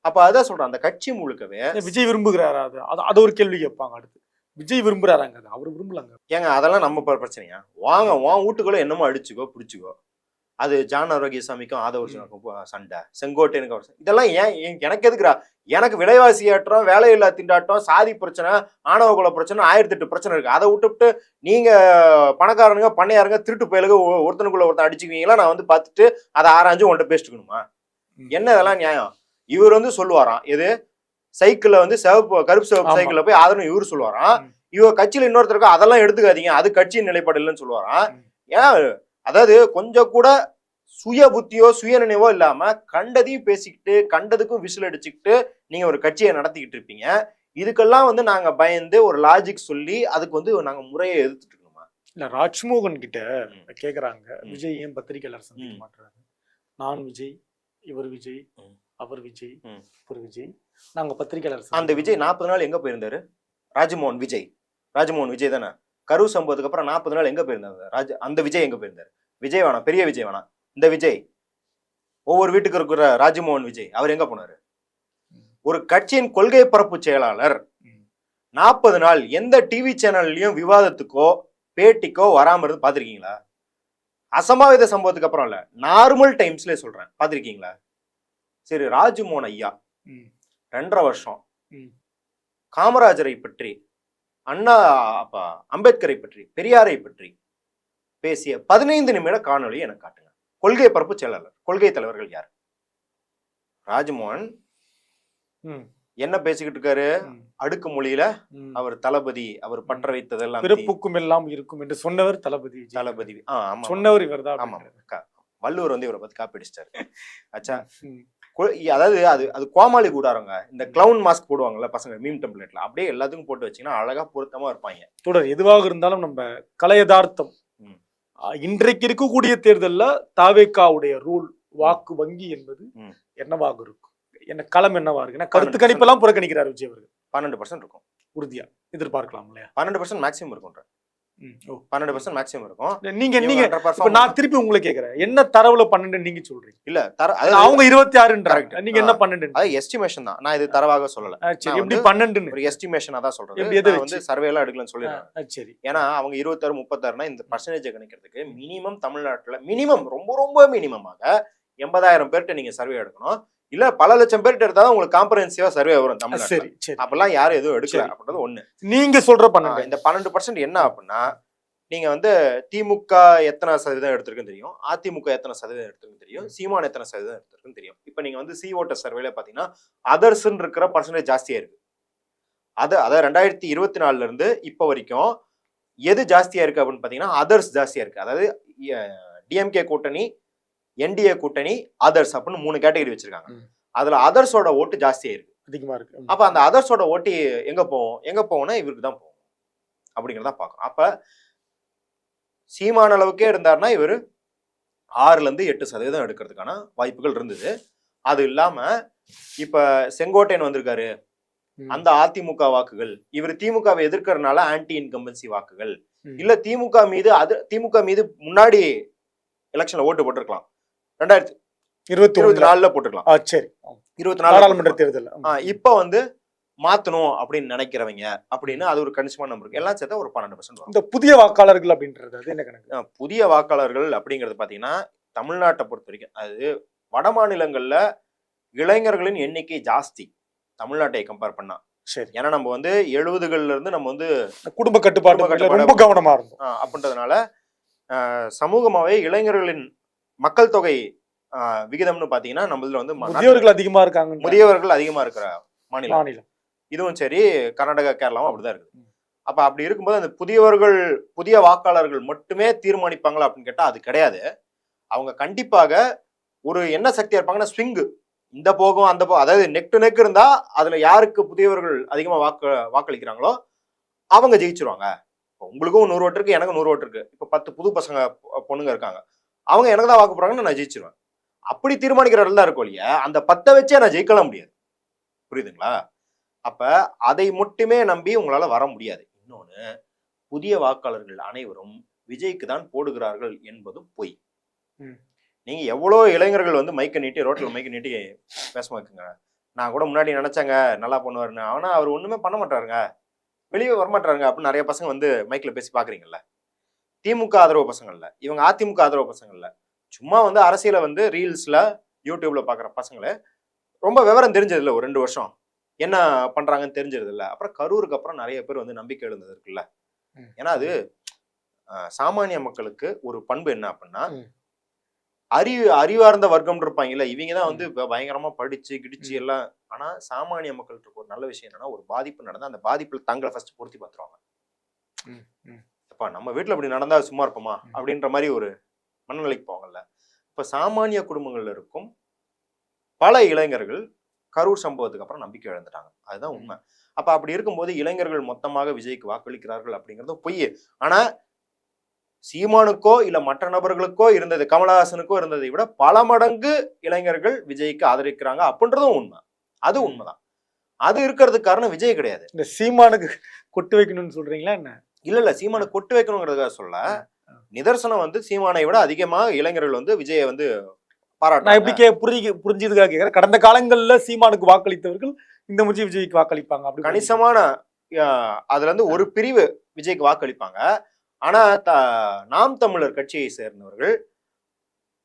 அப்ப அதான் சொல்றேன் அந்த கட்சி முழுக்கவே விஜய் விரும்புகிறாரா? அது அது- ஒரு கேள்வி கேட்பாங்க அடுத்து. விஜய் விரும்புறாராங்க அவர் விரும்பலங்க. ஏங்க அதெல்லாம் நம்ம பிரச்சனையா? வாங்க உன் வீட்டுக்குள்ள என்னமோ அடிச்சுக்கோ பிடிச்சுக்கோ. அது ஜான் ஆரோக்கியசாமிக்கும் ஆதவர்ஷனுக்கும் போ- சண்டை. சண்டை. இதெல்லாம் ஏன் எனக்கு எதுக்குறா எனக்கு விலைவாசி ஏற்றம் வேலையில்லா திண்டாட்டம் சாதி பிரச்சனை ஆணவ குல பிரச்சனை ஆயிரத்தி எட்டு பிரச்சனை இருக்கு. அதை விட்டுவிட்டு நீங்க பணக்காரனுங்க பண்ணையாருங்க திருட்டு பயலுக ஒ- ஒருத்தனுக்குள்ள ஒருத்தன் அடிச்சுக்குவீங்களா? நான் வந்து பார்த்துட்டு அதை ஆராய்ஞ்சு உன்கிட்ட பேசிட்டுக்கணுமா. என்ன இதெல்லாம் நியாயம்? இவர் வந்து சொல்லுவாராம். எது? சைக்கிள்ல வந்து சிவப்பு கருப்பு சிவப்பு. சைக்கிள்ல போய் ஆதரவு இவர் சொல்லுவாராம். ம். இவ கட்சியில இன்னொருத்தருக்கு அதெல்லாம் எடுத்துக்காதீங்க. அது கட்சியின் நிலைப்பாடு இல்லைன்னு சொல்லுவாராம். ஏன் அதாவது கொஞ்சம் கூட சுய புத்தியோ சுய நினைவோ இல்லாம கண்டதையும் பேசிக்கிட்டு கண்டதுக்கும் விசில் அடிச்சுக்கிட்டு நீங்க ஒரு கட்சியை நடத்திக்கிட்டு இருப்பீங்க இதுக்கெல்லாம் வந்து நாங்க பயந்து ஒரு லாஜிக் சொல்லி அதுக்கு வந்து நாங்க முறையை எதிர்த்துட்டு இருக்கணுமா இல்ல ராஜ்மோகன் கிட்ட. கேக்குறாங்க. விஜய் ஏன் பத்திரிகையாளர் சந்திக்க. மாட்டாரு நான் விஜய் இவர் விஜய். அவர் விஜய். இவர் விஜய் நாங்க பத்திரிகையாளர் அந்த விஜய் நாற்பது நாள் எங்க போயிருந்தாரு ராஜ்மோகன் விஜய் ராஜ்மோகன் விஜய் தானே கரூர் சம்பவத்துக்கு அப்புறம் நாற்பது நாள் எங்க போயிருந்தாரு ராஜ் அந்த விஜய் எங்க போயிருந்தாரு விஜய் வேணாம் பெரிய விஜய் வேணாம் இந்த விஜய் ஒவ்வொரு வீட்டுக்கு இருக்கிற ராஜ்மோகன் விஜய் அவர் எங்க போனாரு. ஒரு கட்சியின் கொள்கை பரப்பு செயலாளர். நாற்பது நாள் எந்த டிவி சேனல்லையும் விவாதத்துக்கோ பேட்டிக்கோ வராம இருந்து பாத்திருக்கீங்களா அசம்பாவித சம்பவத்துக்கு அப்புறம் இல்ல நார்மல் டைம்ஸ்ல சொல்றேன் பாத்திருக்கீங்களா சரி ராஜ்மோகன் ஐயா. ரெண்டரை வருஷம். காமராஜரை பற்றி அண்ணா அப்பா அம்பேத்கரை பற்றி பெரியாரை பற்றி பேசிய பதினைந்து நிமிட காணொளி எனக்கு காட்டுங்க கொள்கை பரப்பு செயலாளர் கொள்கை தலைவர்கள் யார் ராஜ்மோகன். என்ன பேசிக்கிட்டு இருக்காரு. அடுக்கு மொழியில. அவர் தளபதி அவர் பற்ற வைத்ததெல்லாம். பிறப்புக்கும் எல்லாம் இருக்கும் என்று சொன்னவர் தளபதி. தளபதி ஆமா சொன்னவர் இவர்தான் ஆமா அப்படின்றாரு. க- வள்ளுவர் வந்து இவரை பத்தி காப்பி அடிச்சிட்டாரு ஆச்சா அதாவது அது அது கோமாளி கூடாரங்க. இந்த கிளவுன் மாஸ்க் போடுவாங்கல்ல பசங்க மீம் டெம்ப்ளேட்ல அப்படியே எல்லாத்துக்கும் போட்டு வச்சீங்கன்னா அழகா பொருத்தமா இருப்பாங்க. தொடர் எதுவாக இருந்தாலும் நம்ம கலையதார்த்தம். இன்றைக்கு இருக்கக்கூடிய தேர்தல்ல தாவேக்காவுடைய ரூல் வாக்கு வங்கி என்பது. என்னவாக இருக்கும்? என்ன களம் என்னவா இருக்கு? ஏன்னா கருத்து கணிப்பெல்லாம் புறக்கணிக்கிறார் விஜய் அவர்கள். பன்னெண்டு பர்சன்ட் இருக்கும். உறுதியா? எதிர்பார்க்கலாம் இல்லையா பன்னெண்டு பர்சன்ட் மேக்ஸிமம் இருக்கும்ன்ற. ம். ஓ. பன்னெண்டு பர்சன்ட் மேக்ஸிமம் இருக்கும். நீங்க நீங்க 100% இப்ப நான் திருப்பி உங்களை கேக்குறேன். என்ன தரவுல பன்னெண்டு நீங்க சொல்றீங்க? இல்ல தர அவங்க இருபத்தி ஆறுன்றாங்க. நீங்க என்ன. பன்னெண்டு? அது எஸ்டிமேஷன் தான். நான் இது தரவாக சொல்லல. சரி எப்படி பன்னெண்டுன்னு? ஒரு எஸ்டிமேஷனா தான் எப்படி, எதை வந்து சர்வே எல்லாம் எடுக்கலன்னு சொல்லிடுறேன். சரி. ஏன்னா அவங்க இருபத்தாறு முப்பத்தாறுனா இந்த பர்சன்டேஜ் கணிக்கிறதுக்கு மினிமம் தமிழ்நாட்டுல மினிமம் ரொம்ப ரொம்ப மினிமமாக எண்பதாயிரம் பேர்கிட்ட நீங்க சர்வே எடுக்கணும். இல்ல பல லட்சம் பேர்கிட்ட எடுத்தா உங்களுக்கு காம்பரன்சிவா சர்வே வரும் தமிழ்நாட்டுல. சரி சரி. அப்பெல்லாம் யாரும் எதுவும் எடுக்கல. அப்படின்றது ஒண்ணு. நீங்க சொல்ற பன்னெண்டு. இந்த பன்னெண்டு பர்சன்ட் என்ன அப்படின்னா நீங்க வந்து திமுக எத்தனை சதவீதம் எடுத்திருக்குன்னு தெரியும் அதிமுக எத்தனை சதவீதம் எடுத்திருக்குன்னு தெரியும் சீமான் எத்தனை சதவீதம் எடுத்திருக்குன்னு தெரியும். இப்போ நீங்க வந்து சி ஓட்ட சர்வேல பாத்தீங்கன்னா அதர்ஸ்ன்னு இருக்கிற பர்சன்டேஜ் ஜாஸ்தியா இருக்கு. அது அதாவது ரெண்டாயிரத்தி இருபத்தி நாலுல இருந்து இப்போ வரைக்கும் எது ஜாஸ்தியா இருக்கு அப்படின்னு பாத்தீங்கன்னா அதர்ஸ் ஜாஸ்தியா இருக்கு. அதாவது டிஎம்கே கூட்டணி என்டிஏ கூட்டணி அதர்ஸ் அப்படின்னு மூணு கேட்டகரி வச்சிருக்காங்க. அதுல அதர்ஸோட ஓட்டு ஜாஸ்தியா இருக்கு அதிகமா இருக்கு. அப்ப அந்த அதர்ஸோட ஓட்டு எங்க போகும் எங்க போகும்னா இவருக்கு தான் போகும் அப்படிங்கிறத பார்க்கணும். அப்ப சீமான அளவுக்கே இருந்தாருன்னா இவர் ஆறுல இருந்து எட்டு சதவீதம் எடுக்கிறதுக்கான வாய்ப்புகள் இருந்தது. அது இல்லாம இப்ப செங்கோட்டையன் வந்திருக்காரு. அந்த அதிமுக வாக்குகள் இவர் திமுகவை எதிர்க்கறதுனால ஆன்டி இன்கம்பன்சி வாக்குகள். இல்ல திமுக மீது அது திமுக மீது முன்னாடி எலெக்ஷன்ல ஓட்டு போட்டிருக்கலாம். ரெண்டாயிரத்தி இருபத்தி இருபத்தி நாலுல போட்டிருக்கலாம் ஆ சரி. இருபத்தி நாடாளுமன்ற நாலு தேர்தல் ஆ, இப்ப வந்து மாத்தணும் அப்படின்னு நினைக்கிறவங்க அப்படின்னு அது ஒரு கணிசமான நம்பர் இருக்கு. எல்லாம் சேர்த்தா ஒரு பன்னெண்டு பர்சன்ட் இந்த புதிய வாக்காளர்கள் அப்படின்றது அது என்ன கணக்கு? புதிய வாக்காளர்கள் அப்படிங்கிறது பாத்தீங்கன்னா தமிழ்நாட்டை பொறுத்த வரைக்கும் அது வட மாநிலங்கள்ல இளைஞர்களின் எண்ணிக்கை ஜாஸ்தி. தமிழ்நாட்டை கம்பேர் பண்ணா. சரி. ஏன்னா நம்ம வந்து எழுபதுகள்ல இருந்து நம்ம வந்து குடும்ப கட்டுப்பாடு. ரொம்ப கவனமா இருந்தோம். ஆ, அப்படின்றதுனால சமூகமாவே இளைஞர்களின் மக்கள் தொகை விகிதம்னு பாத்தீங்கன்னா நம்மள வந்து ம- முதியோர்கள் அதிகமா இருக்காங்க முதியவர்கள் அதிகமா இருக்கிற மாநிலம். மாநிலம். இதுவும் சரி கர்நாடகா கேரளாவும் அப்படிதான் இருக்குது. ம். அப்ப அப்படி இருக்கும்போது அந்த புதியவர்கள் புதிய வாக்காளர்கள் மட்டுமே தீர்மானிப்பாங்களா அப்படின்னு கேட்டா அது கிடையாது. அவங்க கண்டிப்பாக ஒரு என்ன சக்தியா இருப்பாங்கன்னா ஸ்விங்கு. இந்த போகும் அந்த போ அதாவது நெக் டு நெக் இருந்தா அதுல யாருக்கு புதியவர்கள் அதிகமா வாக்கு வாக்களிக்கிறாங்களோ அவங்க ஜெயிச்சிருவாங்க. இப்போ உங்களுக்கும் நூறு ஓட்டு இருக்கு எனக்கும் நூறு ஓட்டு இருக்கு. இப்போ பத்து புது பசங்க பொண்ணுங்க இருக்காங்க. அவங்க எனக்கு தான் வாக்கு போறாங்கன்னு நான் ஜெயிச்சிருவேன். அப்படி தீர்மானிக்கிற தான் இருக்கும் இல்லையா அந்த பத்தை வச்சே நான் ஜெயிக்கலாம் முடியாது. புரியுதுங்களா? அப்ப அதை மட்டுமே நம்பி உங்களால வர முடியாது. இன்னொன்னு புதிய வாக்காளர்கள் அனைவரும் விஜய்க்கு தான் போடுகிறார்கள் என்பதும் பொய். நீங்க எவ்வளோ இளைஞர்கள் வந்து மைக்க நீட்டி ரோட்ல மைக்க நீட்டி பேச மாக்குங்க நான் கூட முன்னாடி நினைச்சாங்க நல்லா பண்ணுவாருன்னு. ஆனா அவர் ஒண்ணுமே பண்ண மாட்டாருங்க. வெளியே வரமாட்டாருங்க அப்படின்னு நிறைய பசங்க வந்து மைக்ல பேசி பாக்குறீங்கல்ல. திமுக ஆதரவு பசங்கள்ல. இவங்க அதிமுக ஆதரவு பசங்கள்ல. சும்மா வந்து அரசியலை வந்து ரீல்ஸ்ல யூடியூப்ல பாக்குற பசங்களே ரொம்ப விவரம் தெரிஞ்சது இல்ல ஒரு ரெண்டு வருஷம். என்ன பண்றாங்கன்னு தெரிஞ்சது இல்ல அப்புறம் கரூருக்கு அப்புறம் நிறைய பேர் வந்து நம்பிக்கை எழுந்தது இருக்குல்ல. ஏன்னா அது சாமானிய மக்களுக்கு ஒரு பண்பு என்ன அப்படின்னா. அறிவு அறிவார்ந்த வர்க்கம் இருப்பாங்கல்ல இவங்க தான் வந்து பயங்கரமா படிச்சு கிடிச்சு எல்லாம். ஆனா சாமானிய மக்கள்கிட்ட இருக்க ஒரு நல்ல விஷயம் என்னன்னா ஒரு பாதிப்பு நடந்தா அந்த பாதிப்புல தங்களை ஃபர்ஸ்ட் பொருத்தி பார்த்துருவாங்க. அப்பா நம்ம வீட்ல இப்படி நடந்தா சும்மா இருப்போமா. அப்படின்ற மாதிரி ஒரு மனநிலைக்கு போவாங்கல்ல. இப்ப சாமானிய குடும்பங்கள்ல இருக்கும். பல இளைஞர்கள் கரூர் சம்பவத்துக்கு அப்புறம் நம்பிக்கை இழந்துட்டாங்க. அதுதான் உண்மை. அப்ப அப்படி இருக்கும்போது இளைஞர்கள் மொத்தமாக விஜய்க்கு வாக்களிக்கிறார்கள் அப்படிங்கிறது பொய் ஆனா சீமானுக்கோ இல்ல மற்ற நபர்களுக்கோ இருந்தது கமலஹாசனுக்கோ இருந்ததை விட பல மடங்கு இளைஞர்கள் விஜய்க்கு ஆதரிக்கிறாங்க அப்படின்றதும் உண்மை. அது. உண்மைதான். அது இருக்கிறதுக்கு காரணம் விஜய் கிடையாது. இந்த சீமானுக்கு கொட்டு வைக்கணும்னு சொல்றீங்களா என்ன? இல்ல இல்ல. சீமானை கொட்டு வைக்கணுங்கிறதுக்காக சொல்ல. நிதர்சனம் வந்து சீமானை விட அதிகமா இளைஞர்கள் வந்து விஜயை வந்து நான் எப்படி கே புரிஞ்சு புரிஞ்சதுக்காக கேட்கறேன் கடந்த காலங்கள்ல சீமானுக்கு வாக்களித்தவர்கள் இந்த முறை விஜய்க்கு வாக்களிப்பாங்க. அப்படி கணிசமான அதுல இருந்து ஒரு பிரிவு விஜய்க்கு வாக்களிப்பாங்க. ஆனா த- நாம் தமிழர் கட்சியை சேர்ந்தவர்கள்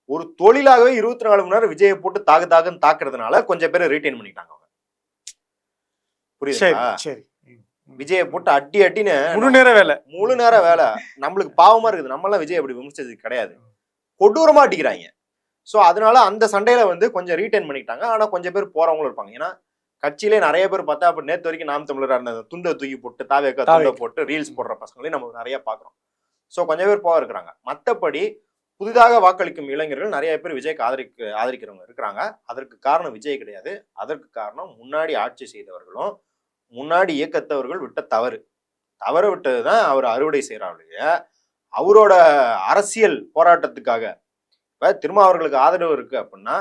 ஒரு தொழிலாகவே இருபத்தி நாலு மணி நேரம் விஜயை போட்டு தாக்கு தாக்குன்னு தாக்குறதுனால கொஞ்சம் பேர் ரீட்டைன் பண்ணிட்டாங்க அவங்க. புரியுதா சரி. விஜயை போட்டு அடி அடின்னு முழு நேர வேலை. முழு நேர வேலை. நம்மளுக்கு பாவமா இருக்குது. நம்மளாம் விஜய் அப்படி விமர்சிச்சது கிடையாது. கொடூரமா அடிக்கிறாங்க. ஸோ அதனால அந்த சண்டையில வந்து கொஞ்சம் ரீட்டைன் பண்ணிக்கிட்டாங்க. ஆனா கொஞ்சம் பேர் போறவங்களும் இருப்பாங்க. ஏன்னா கட்சியிலே நிறைய பேர் பார்த்தா அப்ப நேத்து வரைக்கும் நாம் தமிழரா இருந்த துண்டை தூக்கி போட்டு தாவேக்கா துண்டை. போட்டு ரீல்ஸ் போடுற பசங்களையும் நம்ம நிறைய பாக்குறோம் ஸோ கொஞ்சம் பேர் போக இருக்கிறாங்க. மத்தபடி புதிதாக வாக்களிக்கும் இளைஞர்கள் நிறைய பேர் விஜய்க்கு ஆதரிக்க ஆதரிக்கிறவங்க இருக்கிறாங்க. அதற்கு காரணம் விஜய் கிடையாது. அதற்கு காரணம் முன்னாடி ஆட்சி செய்தவர்களும் முன்னாடி இயக்கத்தவர்கள் விட்ட தவறு. தவறு விட்டது தான் அவர் அறுவடை செய்கிறாருடைய அவரோட அரசியல் போராட்டத்துக்காக. இப்போ திருமாவர்களுக்கு ஆதரவு இருக்குது அப்படின்னா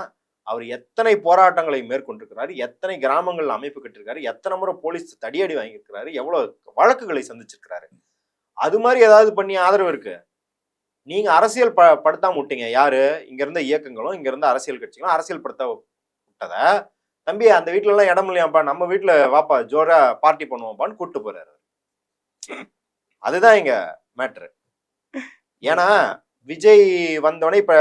அவர் எத்தனை போராட்டங்களை மேற்கொண்டிருக்கிறாரு எத்தனை கிராமங்கள் அமைப்பு கட்டிருக்காரு எத்தனை முறை போலீஸ் தடியடி வாங்கியிருக்கிறாரு எவ்வளோ வழக்குகளை சந்திச்சிருக்கிறாரு. அது மாதிரி ஏதாவது பண்ணி ஆதரவு இருக்கு. நீங்க அரசியல் ப படுத்தாம விட்டீங்க. யாரு? இங்க இருந்த இயக்கங்களும் இங்க இருந்த அரசியல் கட்சிகளும் அரசியல் படுத்த விட்டதை தம்பி அந்த வீட்ல எல்லாம் இடம் இல்லையாப்பா. நம்ம வீட்ல வாப்பா ஜோரா பார்ட்டி பண்ணுவோம்ப்பான்னு கூட்டு போறாரு அதுதான் இங்க மேட்ரு ஏன்னா விஜய் வந்தோடனே இப்ப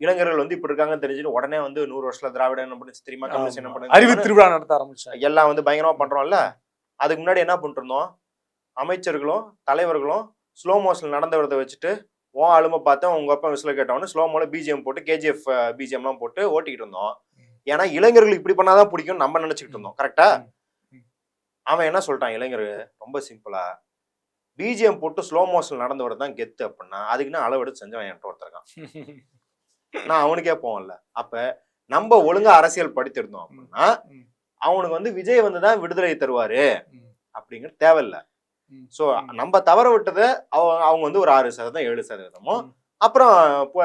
இளைஞர்கள் வந்து இப்படி இருக்காங்கன்னு தெரிஞ்சுட்டு உடனே வந்து நூறு வருஷத்துல திராவிட என்ன பண்ணுச்சு தெரியுமா கம்யூனிஸ்ட் என்ன அறிவு பண்ணுச்சு திருவிழா நடத்த ஆரம்பிச்சாங்க எல்லாம் வந்து பயங்கரமா பண்றோம்ல. அதுக்கு முன்னாடி என்ன பண்ணிட்டு இருந்தோம் அமைச்சர்களும் தலைவர்களும் ஸ்லோ மோஷன் நடந்து வரதை வச்சுட்டு உன் அலுமை பார்த்தேன் உங்க அப்பா விசில கேட்டவொன்னு ஸ்லோ மோல பிஜிஎம் போட்டு கேஜிஎஃப் பிஜிஎம்லாம் போட்டு ஓட்டிக்கிட்டு இருந்தோம். ஏன்னா இளைஞர்களுக்கு இப்படி பண்ணாதான் பிடிக்கும் நம்ம நினைச்சுக்கிட்டு இருந்தோம் கரெக்டா. அவன் என்ன சொல்லிட்டான் இளைஞர் ரொம்ப சிம்பிளா பிஜிஎம் போட்டு ஸ்லோ மோஷன் நடந்து வரது தான் கெத்து அப்படின்னா அதுக்குன்னு அளவெடுத்து செஞ்சவன் என்கிட்ட ஒருத்தருக்கான் [laughs] நான் அவனுக்கே போவேன்ல அப்ப நம்ம ஒழுங்கா அரசியல் படித்திருந்தோம் அப்படின்னா. அவனுக்கு வந்து விஜய் வந்து தான் விடுதலை தருவாரு ம். அப்படிங்கிறது தேவையில்ல. சோ. நம்ம தவற விட்டதை அவங்க அவங்க வந்து ஒரு ஆறு சதவீதம் ஏழு சதவீதமும். அப்புறம்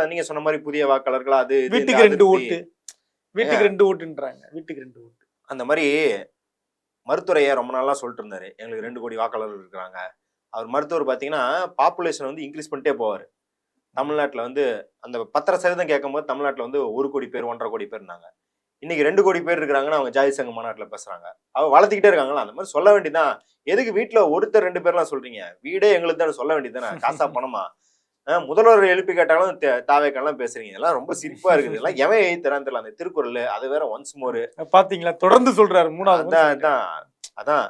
நீங்க சொன்ன மாதிரி புதிய வாக்காளர்கள் அது வீட்டுக்கு ரெண்டு. ஓட்டு வீட்டுக்கு ரெண்டு ஓட்டுன்றாங்க. வீட்டுக்கு ரெண்டு ஓட்டு. அந்த மாதிரி மருத்துவரைய ரொம்ப நாளா சொல்லிட்டு இருந்தாரு எங்களுக்கு ரெண்டு கோடி வாக்காளர்கள் இருக்கிறாங்க. அவர் மருத்துவர் பாத்தீங்கன்னா பாப்புலேஷன் வந்து இன்க்ரீஸ் பண்ணிட்டே போவார். தமிழ்நாட்டுல வந்து அந்த பத்தரை சதவீதம் கேட்கும்போது தமிழ்நாட்டுல வந்து ஒரு கோடி பேர் ஒன்றரை கோடி பேர்னாங்க. இன்னைக்கு ரெண்டு கோடி பேர் இருக்கிறாங்கன்னா அவங்க ஜாதி சங்க மாநாட்டுல பேசுறாங்க. அவ வளர்த்துக்கிட்டே இருக்காங்களா? அந்த மாதிரி சொல்ல வேண்டியதுதான். எதுக்கு வீட்டுல ஒருத்தர் ரெண்டு பேர்லாம் சொல்றீங்க? வீடே எங்களுக்கு தான் சொல்ல வேண்டியதுதானே? காசா பணமா? முதல்வர் எழுப்பி கேட்டாலும் தாவேக்கெல்லாம் பேசுறீங்க. இதெல்லாம் ரொம்ப சிரிப்பா இருக்குது [laughs] இதெல்லாம் எவன் எழுதி தரான்னு தெரியல. அந்த திருக்குறள் அது வேற ஒன்ஸ் மோர் பாத்தீங்களா? தொடர்ந்து சொல்றாரு மூணாவது அதான். அதான் அதான்.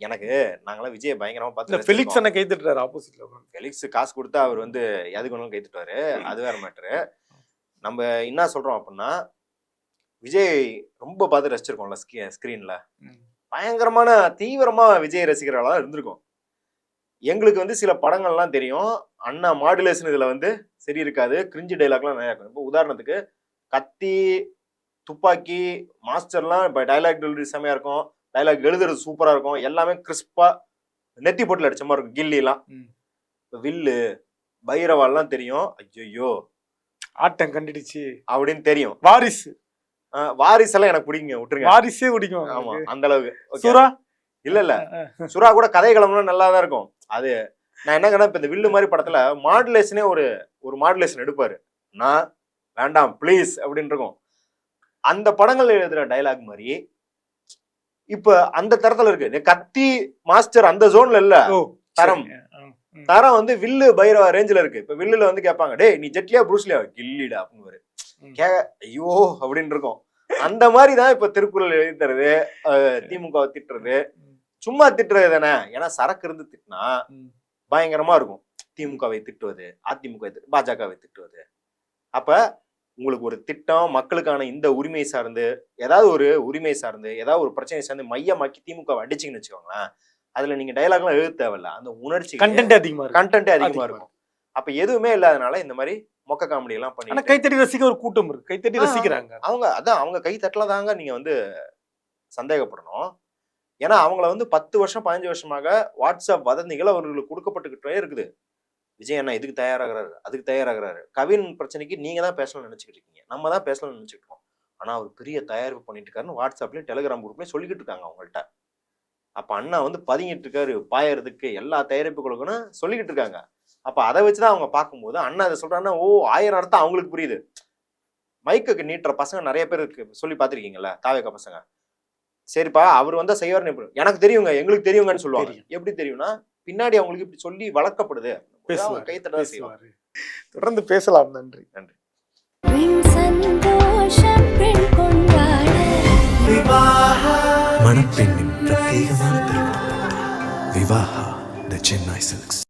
எனக்கு நாங்களாம் விஜய் பயங்கரமா பார்த்து பெலிக்ஸ் ரசிச்சிருக்கோம். அண்ணன் கை தட்டுறாரு ஆப்போசிட்ல ஃபெலிக்ஸ் காசு கொடுத்தா அவர் வந்து எதுக்கு வேணாலும் கைத்துட்டாரு அது வேற மேட்ரு நம்ம என்ன சொல்றோம் அப்படின்னா விஜய் ரொம்ப பார்த்து ரசிச்சிருக்கோம்ல ஸ்கிரீன்ல பயங்கரமான தீவிரமா விஜய் ரசிகர்களா இருந்திருக்கும். எங்களுக்கு வந்து சில படங்கள்லாம் தெரியும். அண்ணா மாடுலேஷன் இதுல வந்து சரி இருக்காது. கிரிஞ்சு டைலாக்லாம் நிறைய இருக்கும். இப்போ உதாரணத்துக்கு கத்தி துப்பாக்கி மாஸ்டர்லாம் இப்போ டைலாக் டெலிவரி செமையா இருக்கும். டைலாக் எழுதுறது சூப்பரா இருக்கும். எல்லாமே கிறிஸ்பா நெத்தி போட்டில் அடிச்ச மாதிரி இருக்கும். கில்லிலாம் வில்லு பைரவால்லாம் தெரியும். ஐயோ ஆட்டம் கண்டுடுச்சு. அப்படின்னு தெரியும். வாரிசு. எல்லாம் எனக்கு பிடிக்குங்க. விட்டுருங்க. வாரிசே பிடிக்கும் ஆமா. அந்த அளவுக்கு. Okay. இல்ல இல்ல. சுறா கூட கதை கிளம்புனா நல்லா தான் இருக்கும். அது நான் என்ன கேட்டா இப்ப இந்த வில்லு மாதிரி படத்துல மாடுலேஷனே ஒரு ஒரு மாடுலேஷன் எடுப்பாரு. நான் வேண்டாம் ப்ளீஸ் அப்படின்னு இருக்கும். அந்த படங்கள் எழுதுற டைலாக் மாதிரி இப்ப அந்த தரத்துல இருக்கு. கத்தி மாஸ்டர் அந்த ஜோன்ல இல்ல. தரம். தரம் வந்து வில்லு பைரவ ரேஞ்சில இருக்கு. இப்ப வில்லுல வந்து கேட்பாங்க டேய் நீ ஜெட்லியா ப்ரூஸ்லியா கில்லிடா அப்படின்னு. கே ஐயோ அப்படின்னு இருக்கும். அந்த மாதிரி தான் இப்ப திருக்குறள் எழுதி தருது திமுக திட்டுறது. சும்மா திட்டுறது தானே? ஏன்னா சரக்கு இருந்து திட்டினா. பயங்கரமா இருக்கும். திமுகவை திட்டுவது அதிமுகவை திட்டு பாஜகவை திட்டுவது. அப்ப உங்களுக்கு ஒரு திட்டம் மக்களுக்கான இந்த உரிமை சார்ந்து ஏதாவது ஒரு உரிமை சார்ந்து ஏதாவது ஒரு பிரச்சனை சார்ந்து மையமாக்கி திமுக அடிச்சிங்கன்னு வச்சுக்கோங்களேன் அதுல நீங்க டைலாக்லாம் எழுத தேவையில்ல. அந்த உணர்ச்சி கண்டென்ட் அதிகமா இருக்கு கண்டென்ட்டே அதிகமா இருக்கும். அப்ப எதுவுமே இல்லாதனால இந்த மாதிரி மொக்க காமெடி எல்லாம் பண்ணி கைத்தடி ரசிக்க ஒரு கூட்டம் இருக்கு. கைத்தடி ஆ. ரசிக்கிறாங்க. அவங்க அதான் அவங்க கை தட்டல தாங்க நீங்க வந்து சந்தேகப்படணும். ஏன்னா அவங்கள வந்து பத்து வருஷம் பதினஞ்சு வருஷமாக வாட்ஸ்அப் வதந்திகள் அவர்களுக்கு கொடுக்கப்பட்டுக்கிட்டே இருக்குது. விஜய் அண்ணா இதுக்கு தயாராகிறாரு அதுக்கு தயாராகிறாரு. கவின் பிரச்சனைக்கு நீங்க தான் பேசணும்னு நினைச்சுக்கிட்டு இருக்கீங்க. நம்ம தான் பேசணும்னு நினைச்சுட்டு இருக்கோம். ஆனா அவர் பெரிய தயாரிப்பு பண்ணிட்டு இருக்காருன்னு வாட்ஸ்அப்லயும் டெலிகிராம் குரூப்லயும் சொல்லிக்கிட்டு இருக்காங்க அவங்கள்ட்ட. அப்ப அண்ணா வந்து பதுங்கிட்டு இருக்காரு பாயறதுக்கு எல்லா தயாரிப்புகளுக்குன்னு சொல்லிக்கிட்டு இருக்காங்க. அப்ப அதை வச்சுதான் அவங்க பார்க்கும்போது அண்ணா அதை சொல்றாங்கன்னா ஓ ஆயிரம் அர்த்தம் அவங்களுக்கு புரியுது. மைக்குக்கு நீட்டுற பசங்க நிறைய பேர் சொல்லி பார்த்திருக்கீங்கல்ல தாவேக்கா பசங்க. சரிப்பா அவர் வந்தா எப்படி எனக்கு தெரியுங்க எங்களுக்கு தெரியுங்கன்னு சொல்லுவாங்க. எப்படி தெரியும்னா பின்னாடி அவங்களுக்கு இப்படி சொல்லி வளர்க்கப்படுது. கைத்தட பேசுவாரு தொடர்ந்து பேசலாம். நன்றி. கொண்டாட. மணப்பெண்ணின் பிரத்யேகமான திருமணம் விவாஹா த சென்னை சில்க்ஸ்.